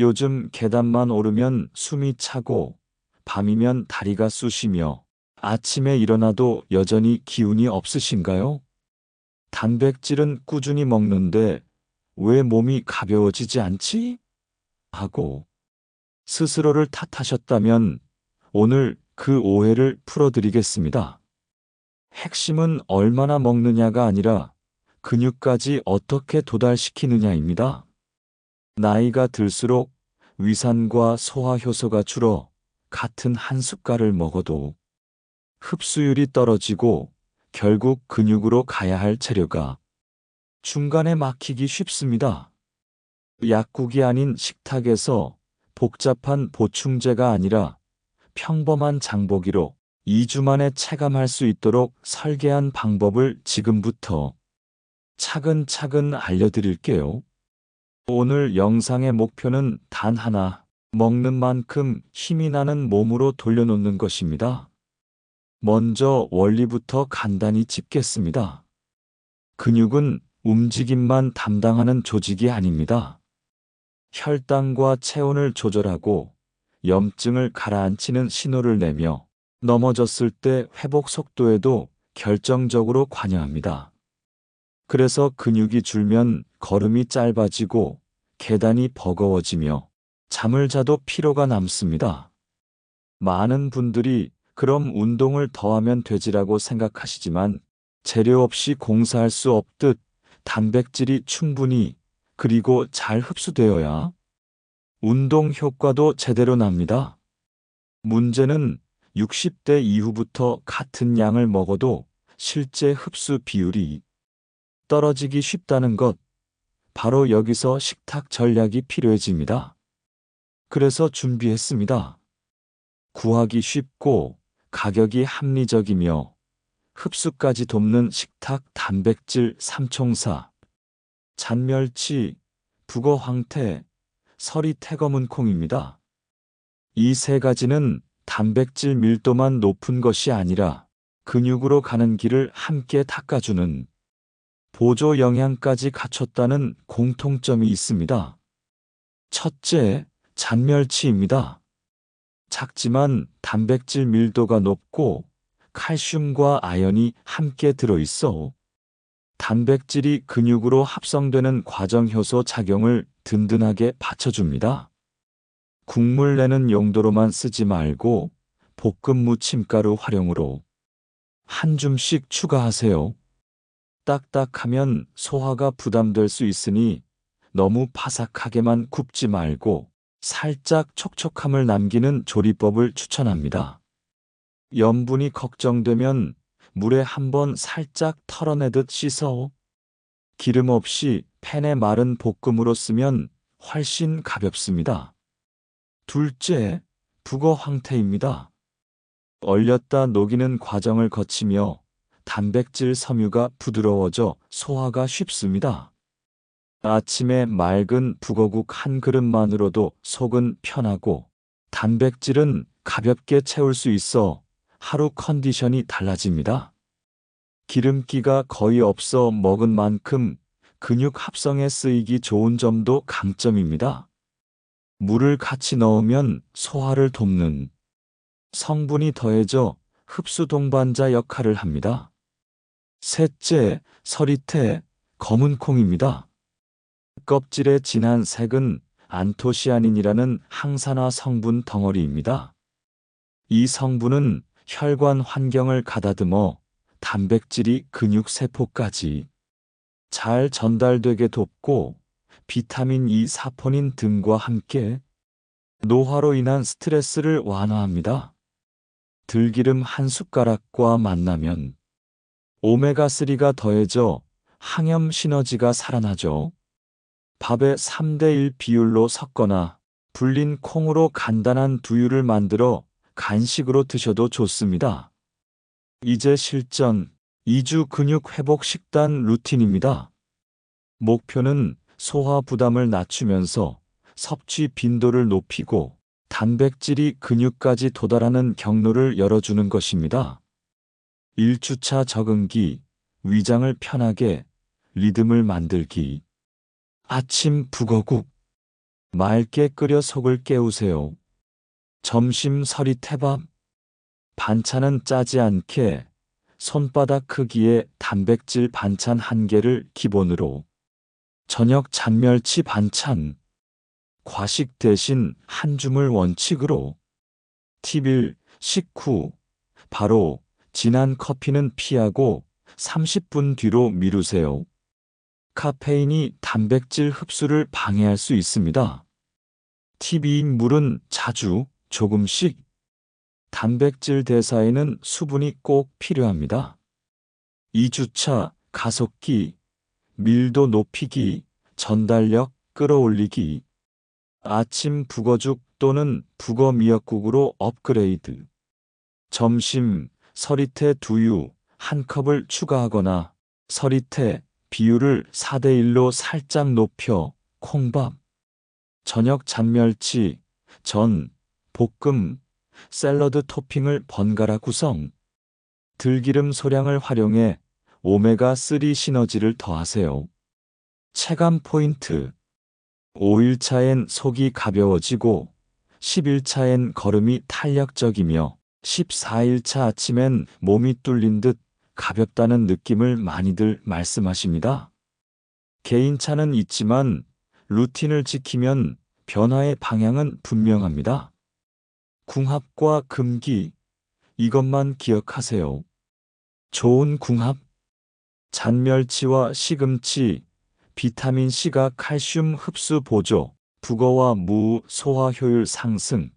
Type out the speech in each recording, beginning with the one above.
요즘 계단만 오르면 숨이 차고 밤이면 다리가 쑤시며 아침에 일어나도 여전히 기운이 없으신가요? 단백질은 꾸준히 먹는데 왜 몸이 가벼워지지 않지? 하고 스스로를 탓하셨다면 오늘 그 오해를 풀어드리겠습니다. 핵심은 얼마나 먹느냐가 아니라 근육까지 어떻게 도달시키느냐입니다. 나이가 들수록 위산과 소화 효소가 줄어 같은 한 숟갈을 먹어도 흡수율이 떨어지고 결국 근육으로 가야 할 체류가 중간에 막히기 쉽습니다. 약국이 아닌 식탁에서 복잡한 보충제가 아니라 평범한 장보기로 2주 만에 체감할 수 있도록 설계한 방법을 지금부터 차근차근 알려드릴게요. 오늘 영상의 목표는 단 하나, 먹는 만큼 힘이 나는 몸으로 돌려놓는 것입니다. 먼저 원리부터 간단히 짚겠습니다. 근육은 움직임만 담당하는 조직이 아닙니다. 혈당과 체온을 조절하고 염증을 가라앉히는 신호를 내며 넘어졌을 때 회복 속도에도 결정적으로 관여합니다. 그래서 근육이 줄면 걸음이 짧아지고 계단이 버거워지며 잠을 자도 피로가 남습니다. 많은 분들이 그럼 운동을 더하면 되지라고 생각하시지만 재료 없이 공사할 수 없듯 단백질이 충분히 그리고 잘 흡수되어야 운동 효과도 제대로 납니다. 문제는 60대 이후부터 같은 양을 먹어도 실제 흡수 비율이 떨어지기 쉽다는 것. 바로 여기서 식탁 전략이 필요해집니다. 그래서 준비했습니다. 구하기 쉽고 가격이 합리적이며 흡수까지 돕는 식탁 단백질 삼총사. 잔멸치, 북어 황태, 서리 태거문 콩입니다. 이 세 가지는 단백질 밀도만 높은 것이 아니라 근육으로 가는 길을 함께 닦아주는 보조 영양까지 갖췄다는 공통점이 있습니다. 첫째, 잔멸치입니다. 작지만 단백질 밀도가 높고 칼슘과 아연이 함께 들어있어 단백질이 근육으로 합성되는 과정 효소 작용을 든든하게 받쳐줍니다. 국물 내는 용도로만 쓰지 말고 볶음 무침가루 활용으로 한 줌씩 추가하세요. 딱딱하면 소화가 부담될 수 있으니 너무 바삭하게만 굽지 말고 살짝 촉촉함을 남기는 조리법을 추천합니다. 염분이 걱정되면 물에 한번 살짝 털어내듯 씻어 기름 없이 팬에 마른 볶음으로 쓰면 훨씬 가볍습니다. 둘째, 북어 황태입니다. 얼렸다 녹이는 과정을 거치며 단백질 섬유가 부드러워져 소화가 쉽습니다. 아침에 맑은 북어국 한 그릇만으로도 속은 편하고 단백질은 가볍게 채울 수 있어 하루 컨디션이 달라집니다. 기름기가 거의 없어 먹은 만큼 근육 합성에 쓰이기 좋은 점도 강점입니다. 물을 같이 넣으면 소화를 돕는 성분이 더해져 흡수 동반자 역할을 합니다. 셋째, 서리태, 검은 콩입니다. 껍질의 진한 색은 안토시아닌이라는 항산화 성분 덩어리입니다. 이 성분은 혈관 환경을 가다듬어 단백질이 근육 세포까지 잘 전달되게 돕고 비타민 E 사포닌 등과 함께 노화로 인한 스트레스를 완화합니다. 들기름 한 숟가락과 만나면 오메가3가 더해져 항염 시너지가 살아나죠. 밥에 3대1 비율로 섞거나 불린 콩으로 간단한 두유를 만들어 간식으로 드셔도 좋습니다. 이제 실전 2주 근육 회복 식단 루틴입니다. 목표는 소화 부담을 낮추면서 섭취 빈도를 높이고 단백질이 근육까지 도달하는 경로를 열어주는 것입니다. 1주차 적응기, 위장을 편하게 리듬을 만들기. 아침 북어국. 맑게 끓여 속을 깨우세요. 점심 서리태밥. 반찬은 짜지 않게 손바닥 크기의 단백질 반찬 한 개를 기본으로. 저녁 잔멸치 반찬. 과식 대신 한 줌을 원칙으로. 팁1 식후 바로 진한 커피는 피하고 30분 뒤로 미루세요. 카페인이 단백질 흡수를 방해할 수 있습니다. 팁2 물은 자주 조금씩 단백질 대사에는 수분이 꼭 필요합니다. 2주차 가속기, 밀도 높이기, 전달력 끌어올리기, 아침 북어죽 또는 북어 미역국으로 업그레이드, 점심 서리태 두유 한 컵을 추가하거나 서리태 비율을 4대1로 살짝 높여 콩밥, 저녁 잔멸치, 전, 볶음, 샐러드 토핑을 번갈아 구성, 들기름 소량을 활용해 오메가3 시너지를 더하세요. 체감 포인트 5일차엔 속이 가벼워지고 10일차엔 걸음이 탄력적이며 14일차 아침엔 몸이 뚫린 듯 가볍다는 느낌을 많이들 말씀하십니다. 개인차는 있지만 루틴을 지키면 변화의 방향은 분명합니다. 궁합과 금기, 이것만 기억하세요. 좋은 궁합, 잔멸치와 시금치, 비타민C가 칼슘 흡수 보조, 북어와 무 소화 효율 상승,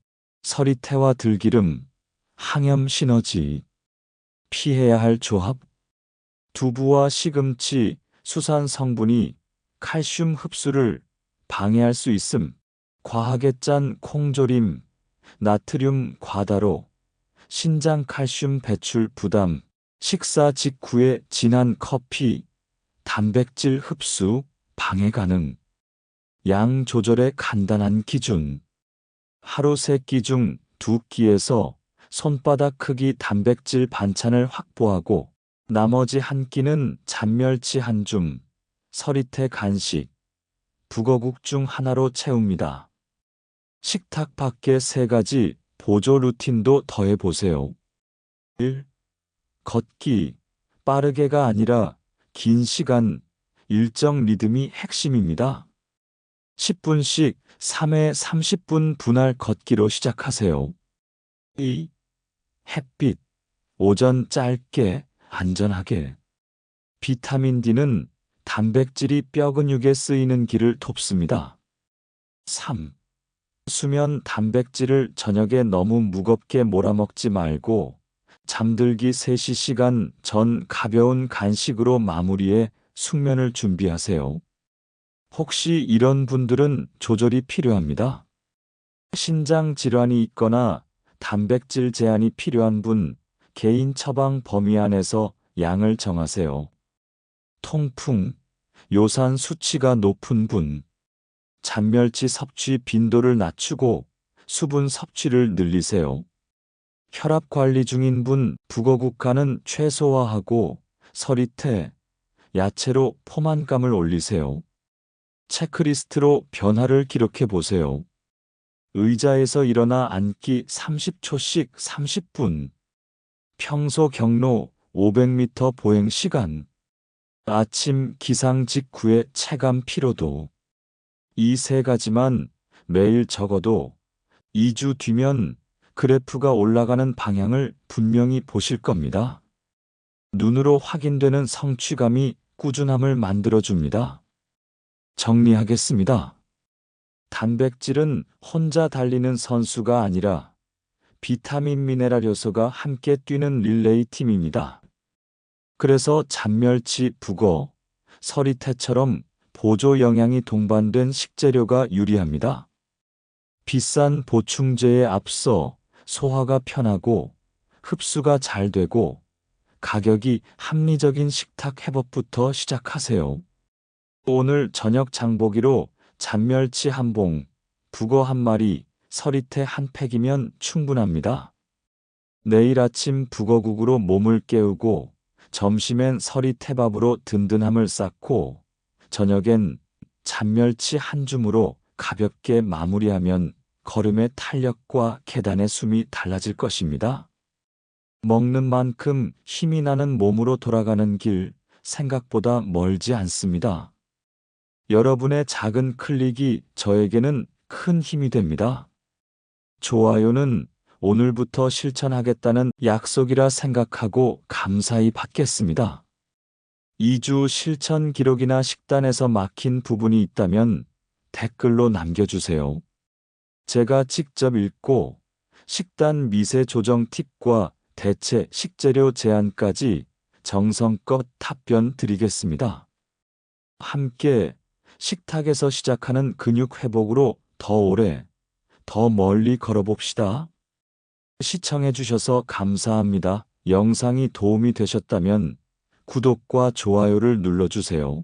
서리태와 들기름, 항염 시너지. 피해야 할 조합. 두부와 시금치, 수산 성분이 칼슘 흡수를 방해할 수 있음. 과하게 짠 콩조림, 나트륨 과다로, 신장 칼슘 배출 부담, 식사 직후에 진한 커피, 단백질 흡수, 방해 가능. 양 조절의 간단한 기준. 하루 세끼 중 두 끼에서 손바닥 크기 단백질 반찬을 확보하고 나머지 한 끼는 잔멸치 한 줌, 서리태 간식, 북어국 중 하나로 채웁니다. 식탁 밖에 세 가지 보조 루틴도 더해보세요. 1. 걷기. 빠르게가 아니라 긴 시간, 일정 리듬이 핵심입니다. 10분씩 3회 30분 분할 걷기로 시작하세요. 2. 햇빛. 오전 짧게, 안전하게. 비타민 D는 단백질이 뼈 근육에 쓰이는 길을 돕습니다. 3. 수면 단백질을 저녁에 너무 무겁게 몰아먹지 말고 잠들기 3시간 전 가벼운 간식으로 마무리해 숙면을 준비하세요. 혹시 이런 분들은 조절이 필요합니다. 신장 질환이 있거나 단백질 제한이 필요한 분, 개인 처방 범위 안에서 양을 정하세요. 통풍, 요산 수치가 높은 분, 잔멸치 섭취 빈도를 낮추고 수분 섭취를 늘리세요. 혈압 관리 중인 분 북어국화는 최소화하고 서리태, 야채로 포만감을 올리세요. 체크리스트로 변화를 기록해 보세요. 의자에서 일어나 앉기 30초씩 30분. 평소 경로 500m 보행 시간. 아침 기상 직후의 체감 피로도. 이 세 가지만 매일 적어도 2주 뒤면 그래프가 올라가는 방향을 분명히 보실 겁니다. 눈으로 확인되는 성취감이 꾸준함을 만들어줍니다. 정리하겠습니다. 단백질은 혼자 달리는 선수가 아니라 비타민 미네랄 요소가 함께 뛰는 릴레이 팀입니다. 그래서 잔멸치, 북어, 서리태처럼 보조 영양이 동반된 식재료가 유리합니다. 비싼 보충제에 앞서 소화가 편하고 흡수가 잘 되고 가격이 합리적인 식탁 해법부터 시작하세요. 오늘 저녁 장보기로 잔멸치 한 봉, 북어 한 마리, 서리태 한 팩이면 충분합니다. 내일 아침 북어국으로 몸을 깨우고 점심엔 서리태밥으로 든든함을 쌓고 저녁엔 잔멸치 한 줌으로 가볍게 마무리하면 걸음의 탄력과 계단의 숨이 달라질 것입니다. 먹는 만큼 힘이 나는 몸으로 돌아가는 길 생각보다 멀지 않습니다. 여러분의 작은 클릭이 저에게는 큰 힘이 됩니다. 좋아요는 오늘부터 실천하겠다는 약속이라 생각하고 감사히 받겠습니다. 2주 실천 기록이나 식단에서 막힌 부분이 있다면 댓글로 남겨주세요. 제가 직접 읽고 식단 미세 조정 팁과 대체 식재료 제한까지 정성껏 답변 드리겠습니다. 함께 식탁에서 시작하는 근육 회복으로 더 오래, 더 멀리 걸어봅시다. 시청해주셔서 감사합니다. 영상이 도움이 되셨다면 구독과 좋아요를 눌러주세요.